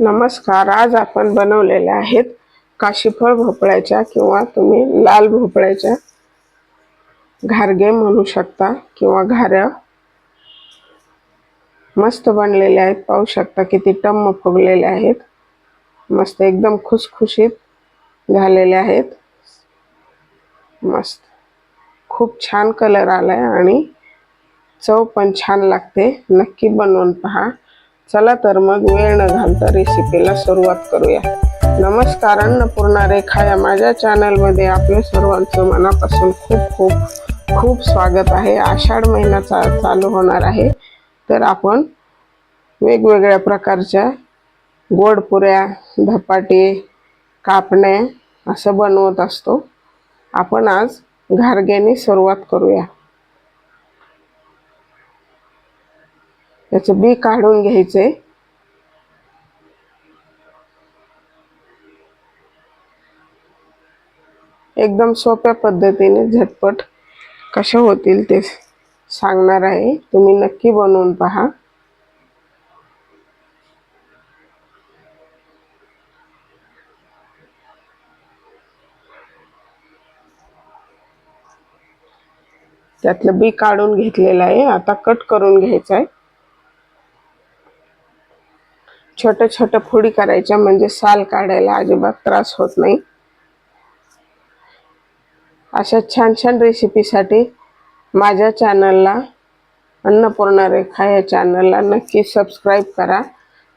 नमस्कार आज आपण बनवलेल्या आहेत काशीफळ भोपळ्याच्या किंवा तुम्ही लाल भोपळ्याच्या घारगे म्हणू शकता किंवा घाऱ्या. मस्त बनलेले आहेत पाहू शकता किती टम्म फुगलेले आहेत. मस्त एकदम खुसखुशीत झालेले आहेत. मस्त. खूप छान कलर आला आहे आणि चव पण छान लागते. नक्की बनवून पहा. चला तर मग वेळ न घालता रेसिपीला सुरुवात करूया. नमस्कार अन्नपूर्णा रेखा या माझ्या चॅनलमध्ये आपल्या सर्वांचं मनापासून खूप खूप खूप स्वागत आहे. आषाढ महिना चा चालू होणार आहे. तर आपण वेगवेगळ्या प्रकारच्या गोड पुऱ्या धपाटे कापण्या असं बनवत असतो. आपण आज घारग्याने सुरुवात करूया. त्याचं बी काढून घ्यायचे. एकदम सोप्या पद्धतीने झटपट कसे होतील ते सांगणार आहे. तुम्ही नक्की बनवून पहा. त्यातलं बी काढून घेतलेलं आहे. आता कट करून घ्यायचं आहे. छोट्या छोट्या फोडी करायच्या म्हणजे साल काढायला अजिबात त्रास होत नाही. अशा छान छान रेसिपीसाठी माझ्या चॅनलला अन्नपूर्णा रेखा या चॅनलला नक्की सबस्क्राईब करा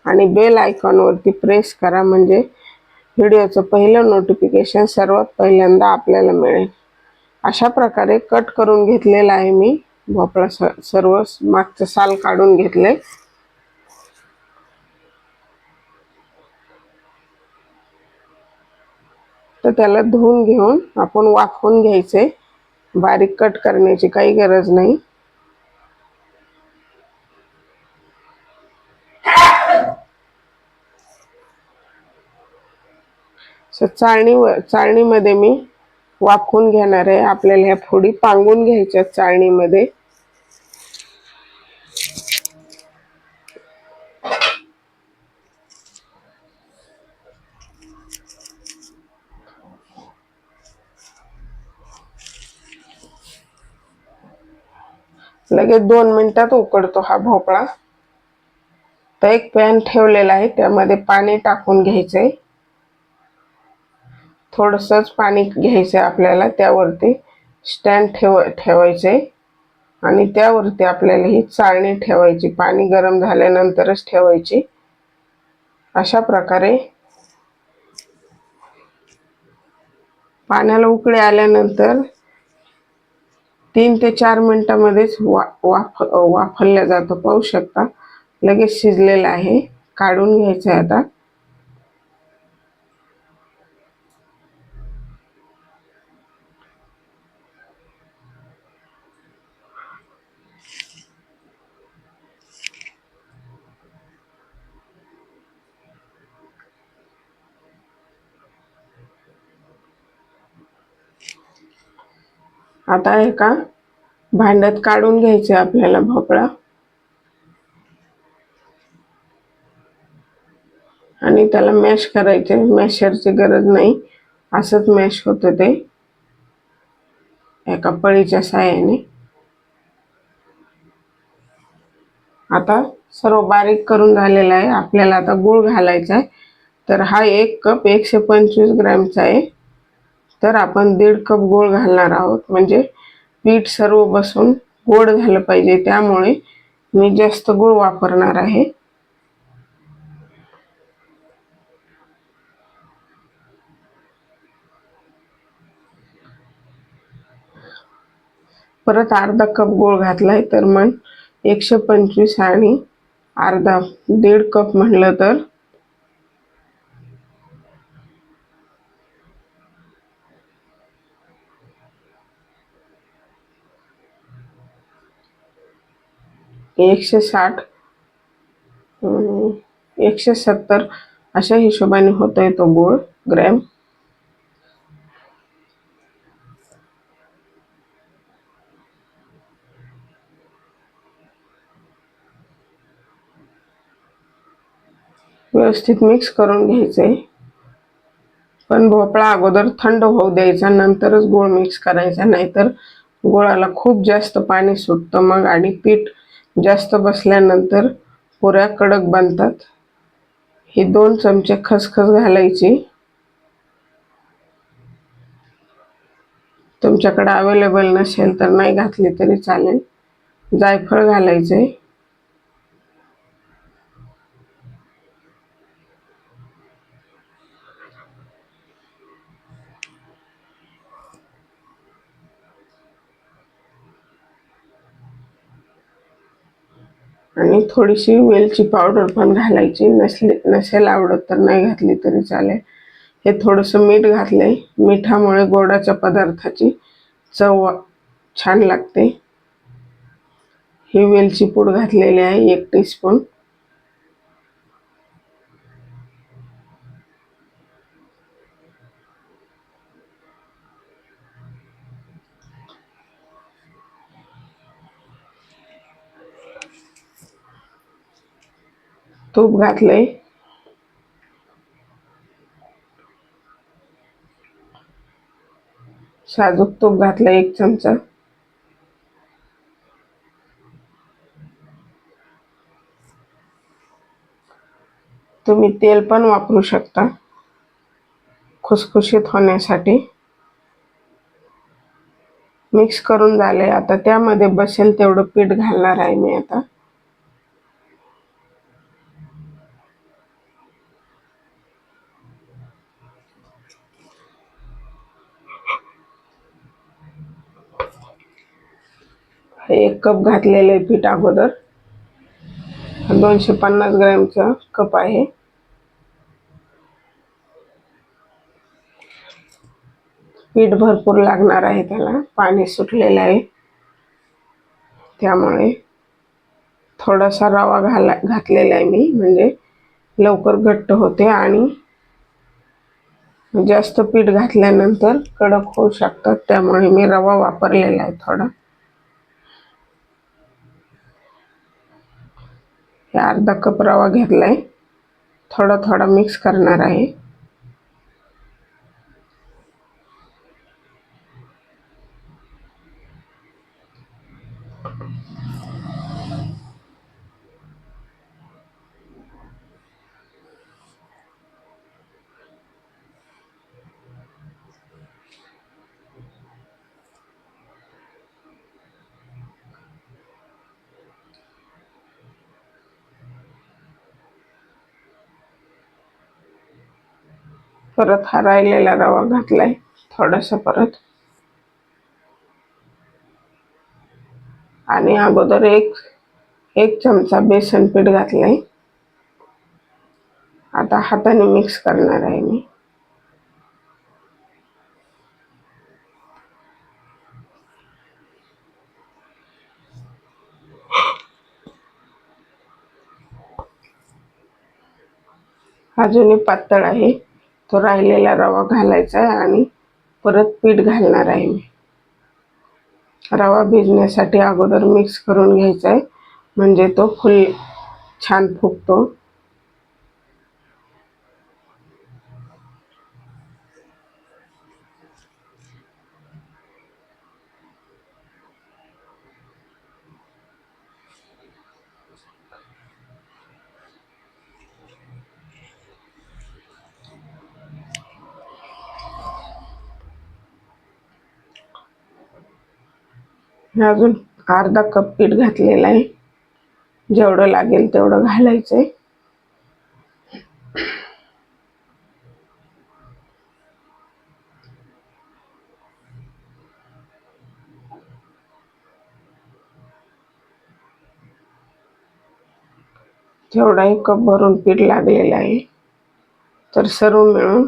आणि बेल आयकॉनवरती प्रेस करा म्हणजे व्हिडिओचं पहिलं नोटिफिकेशन सर्वात पहिल्यांदा आपल्याला मिळेल. अशा प्रकारे कट करून घेतलेला आहे मी. भोपळा स सर्व मागचं साल काढून घेतले तर त्याला धुवून घेऊन आपण वाफवून घ्यायचे. बारीक कट करण्याची काही गरज नाही. चाळणीवर चाळणीमध्ये मी वाफवून घेणार आहे. आपल्याला ह्या फोडी पांगून घ्यायच्या चाळणीमध्ये. लगेच दोन मिनिटात उकडतो हा भोपळा. तर एक पॅन ठेवलेला आहे त्यामध्ये पाणी टाकून घ्यायचंय. थोडंसंच पाणी घ्यायचं आहे आपल्याला त्यावरती स्टँड ठेव ठेवायचे आणि त्यावरती आपल्याला ही चाळणी ठेवायची पाणी गरम झाल्यानंतरच ठेवायची. अशा प्रकारे पाण्याला उकळी आल्यानंतर तीन ते चार मिनटामध्येच वा वाफ वाफरल्या जातो. पाहू शकता. लगेच शिजलेलं आहे. काढून घ्यायचं आहे आता. आता एका भांड्यात काढून घ्यायचे आपल्याला भोपळा. आणि त्याला मॅश करायचे. मॅशरची गरज नाही. असंच मॅश होतं ते. एका पळीच्या साह्याने. आता सर्व बारीक करून झालेला आहे. आपल्याला आता गूळ घालायचा आहे. तर हा एक कप एकशे पंचवीस ग्रॅमचा आहे. तर आपण दीड कप गोळ घालणार आहोत. म्हणजे पीठ सर्व बसून गोड झालं पाहिजे. त्यामुळे मी जास्त गुळ वापरणार आहे. परत अर्धा कप गोळ घातलाय. तर मग एकशे पंचवीस आणि अर्धा दीड कप म्हणलं तर एकशे साठ. एकशे सत्तर अशा हिशोबाने होतोय तो गोळ ग्रॅम व्यवस्थित मिक्स करून घ्यायचंय. पण भोपळा अगोदर थंड होऊ द्यायचा नंतरच गोळ मिक्स करायचा नाहीतर गोळाला खूप जास्त पाणी सुटतं मग आणि पीठ जास्त बसल्यानंतर पुऱ्या कडक बनतात. ही दोन चमचे खसखस घालायची. तुमच्याकडे अवेलेबल नसेल तर नाही घातली तरी चालेल. जायफळ घालायचे आणि थोडीशी वेलची पावडर पण घालायची. नसली नसेल आवडत तर नाही घातली तरी चालेल. हे थोडंसं मीठ घातलंय. मिठामुळे गोडाच्या पदार्थाची चव छान लागते. ही वेलची पूड घातलेली आहे एक टीस्पून तूप घातलंय. साजूक तूप घातलं एक चमचा. तुम्ही तेल पण वापरू शकता. खुसखुशीत होण्यासाठी. मिक्स करून झाले आता त्यामध्ये बसेल तेवढं पीठ घालणार आहे मी आता. एक कप घातलेलं आहे पीठ अगोदर. दोनशे पन्नास ग्रॅमचा कप आहे. पीठ भरपूर लागणार आहे त्याला. पाणी सुटलेलं आहे. त्यामुळे थोडासा रवा घाला घातलेला आहे मी. म्हणजे लवकर घट्ट होते आणि जास्त पीठ घातल्यानंतर कडक होऊ शकतात. त्यामुळे मी रवा वापरलेला आहे थोडा. हे अर्धा कप रवा घेतला आहे थोडा थोडा मिक्स करणार आहे. परत हा राहिलेला रवा घातलाय थोडासा परत. आणि अगोदर एक एक चमचा बेसन पीठ घातलंय. आता हाताने मिक्स करणार आहे मी. अजूनही पातळ आहे. तो राहिलेला रवा घालायचा आहे आणि परत पीठ घालणार आहे मी. रवा भिजण्यासाठी अगोदर मिक्स करून घ्यायचा आहे. म्हणजे तो फुल छान फुगतो. अजून अर्धा कप पीठ घातलेलं आहे. जेवढं लागेल तेवढं घालायचं आहे जेवढाही कप भरून पीठ लागलेलं आहे तर सर्व मिळून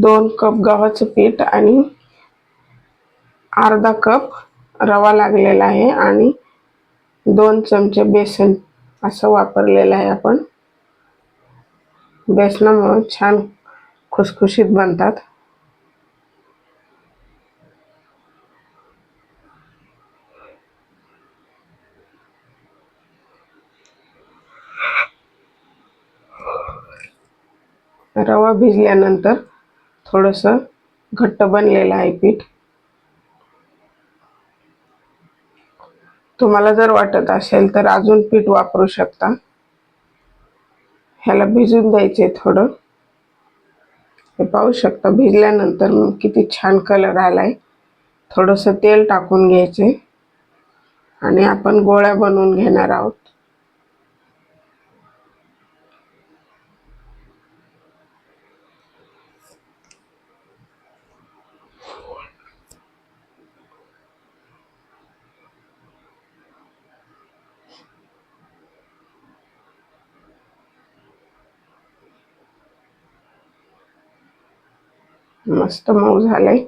दोन कप गव्हाचं पीठ आणि अर्धा कप रवा लागलेला आहे आणि दोन चमचे बेसन असं वापरलेलं आहे आपण. बेसनामुळे छान खुसखुशीत बनतात. रवा भिजल्यानंतर थोडंसं घट्ट बनलेलं आहे पीठ. तुम्हाला जर वाटत असेल तर अजून पीठ वापरू शकता. ह्याला भिजून द्यायचे थोडं. हे पाहू शकता भिजल्यानंतर मग किती छान कलर आलाय. थोडंसं तेल टाकून घ्यायचे. आणि आपण गोळ्या बनवून घेणार आहोत. मस्त मऊ झालंय.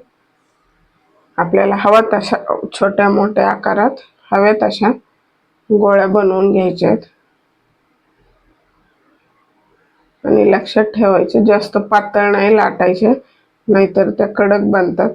आपल्याला हवा तशा छोट्या मोठ्या आकारात हव्या तशा गोळ्या बनवून घ्यायच्या आहेत. आणि लक्षात ठेवायचे जास्त पातळ नाही लाटायचे नाहीतर त्या कडक बनतात.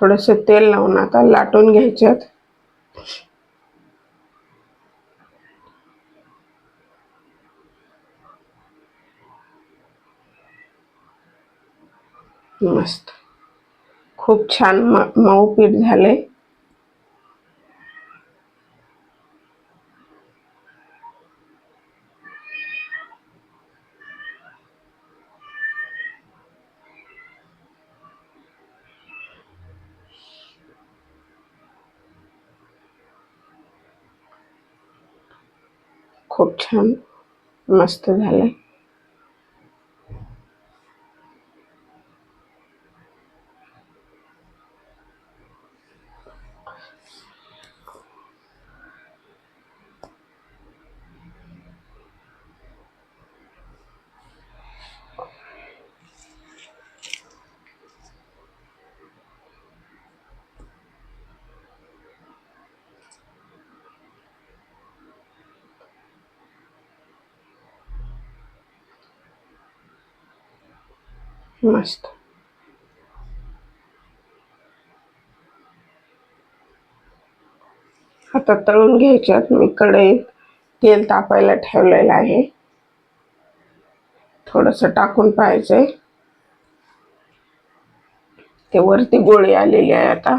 थोडेसे तेल आता लाटून घ्यायच्यात. मस्त. खूप छान मऊ पीठ छान मस्त झालं मस्त आता तळून घ्यायच्यात मी कढईत तेल तापायला ठेवलेलं आहे. थोडस टाकून पाहायचंय. ते वरती गोळी आलेली आहे आता.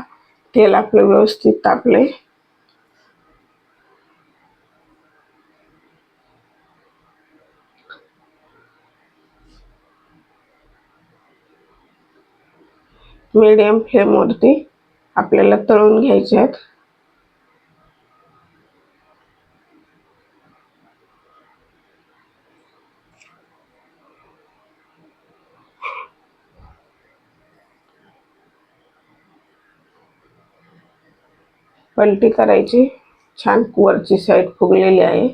तेल आपलं व्यवस्थित तापले मीडियम फ्लेमवरती आपल्याला तळून घ्यायचे आहेत. पलटी करायची. छान वरची साईड फुगलेली आहे.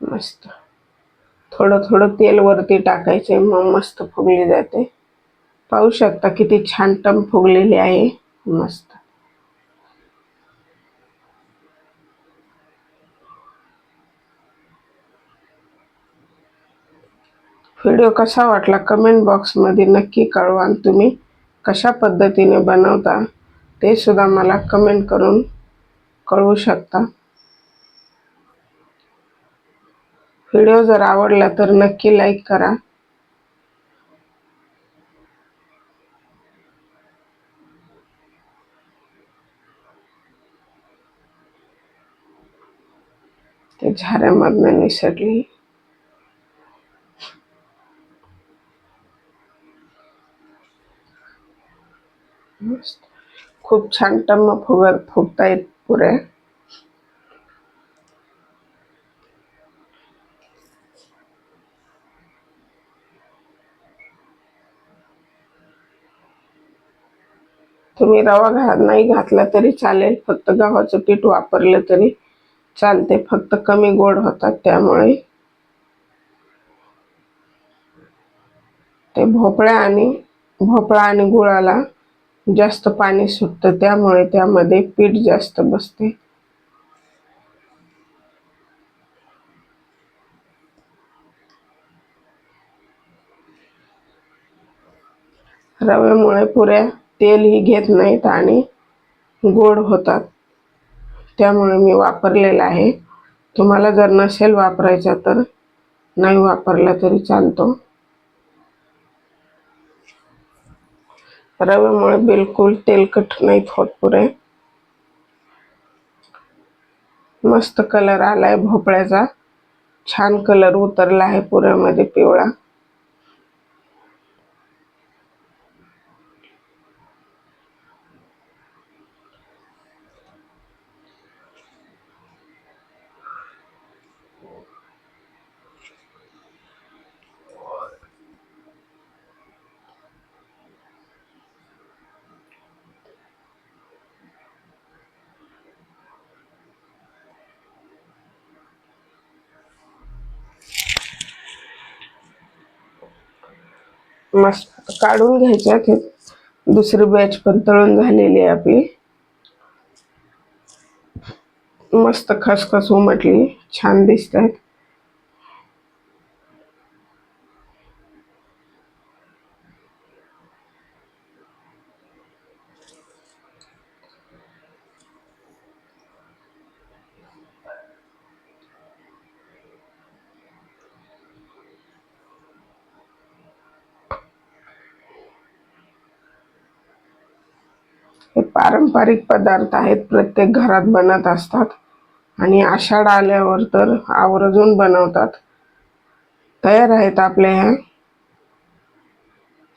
मस्त. थोडं थोडं तेल वरती टाकायचे. मग मस्त फुगली जाते. पाहू शकता किती छान टम फुगलेले आहे. मस्त. व्हिडिओ कसा वाटला कमेंट बॉक्समध्ये नक्की कळवा तुम्ही कशा पद्धतीने बनवता ते सुद्धा मला कमेंट करून कळवू शकता. व्हिडिओ जर आवडला तर नक्की लाईक करा. ते झाऱ्यामधनं निसरली. खूप छान टम्म फुगत फुगतायत पुऱ्या तुम्ही रवा घा नाही घातला तरी चालेल फक्त गव्हाचं पीठ वापरलं तरी. चालते फक्त कमी गोड होतात त्यामुळे. ते भोपळ्या आणि भोपळा आणि गुळाला जास्त पाणी सुटतं त्यामुळे त्यामध्ये पीठ जास्त बसते. रव्यामुळे पुऱ्या तेलही घेत नाहीत आणि गोड होतात. त्यामुळे मी वापरलेला आहे. तुम्हाला जर नसेल वापरायचा तर नाही वापरला तरी चालतो. रव्यामुळे बिलकुल तेलकट नाहीत होत पुरे. मस्त कलर आलाय भोपळ्याचा. छान कलर उतरला आहे पुऱ्यामध्ये पिवळा. मस्त काढून घ्यायच्यात हे दुसरी बॅच पण तळून झालेली आहे आपली. मस्त खसखस उमटली. छान दिसत आहेत हे पारंपरिक पदार्थ आहेत. प्रत्येक घरात बनत असतात. आणि आषाढ आल्यावर तर आवर्जून बनवतात. तयार आहेत आपल्या ह्या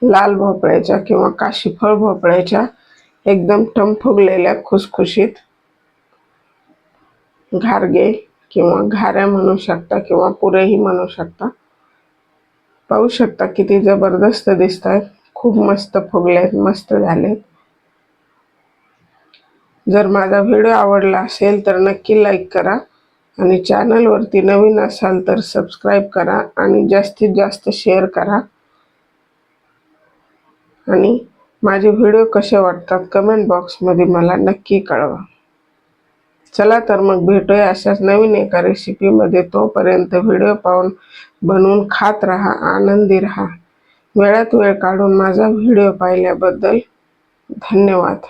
लाल भोपळ्याच्या किंवा काशीफळ भोपळ्याच्या एकदम टमफुगलेल्या खुसखुशीत घारगे किंवा घाऱ्या म्हणू शकता किंवा पुरेही म्हणू शकता. पाहू शकता किती जबरदस्त दिसत आहेत खूप मस्त फुगले आहेत मस्त झालेत. जर माझा व्हिडिओ आवडला असेल तर नक्की लाईक करा आणि चॅनलवरती नवीन असाल तर सबस्क्राईब करा आणि जास्तीत जास्त शेअर करा. आणि माझे व्हिडिओ कसे वाटतात कमेंट बॉक्समध्ये मला नक्की कळवा. चला तर मग भेटूया अशाच नवीन एका रेसिपीमध्ये. तोपर्यंत व्हिडिओ पाहून बनवून खात राहा आनंदी राहा. वेळात वेळ काढून माझा व्हिडिओ पाहिल्याबद्दल धन्यवाद.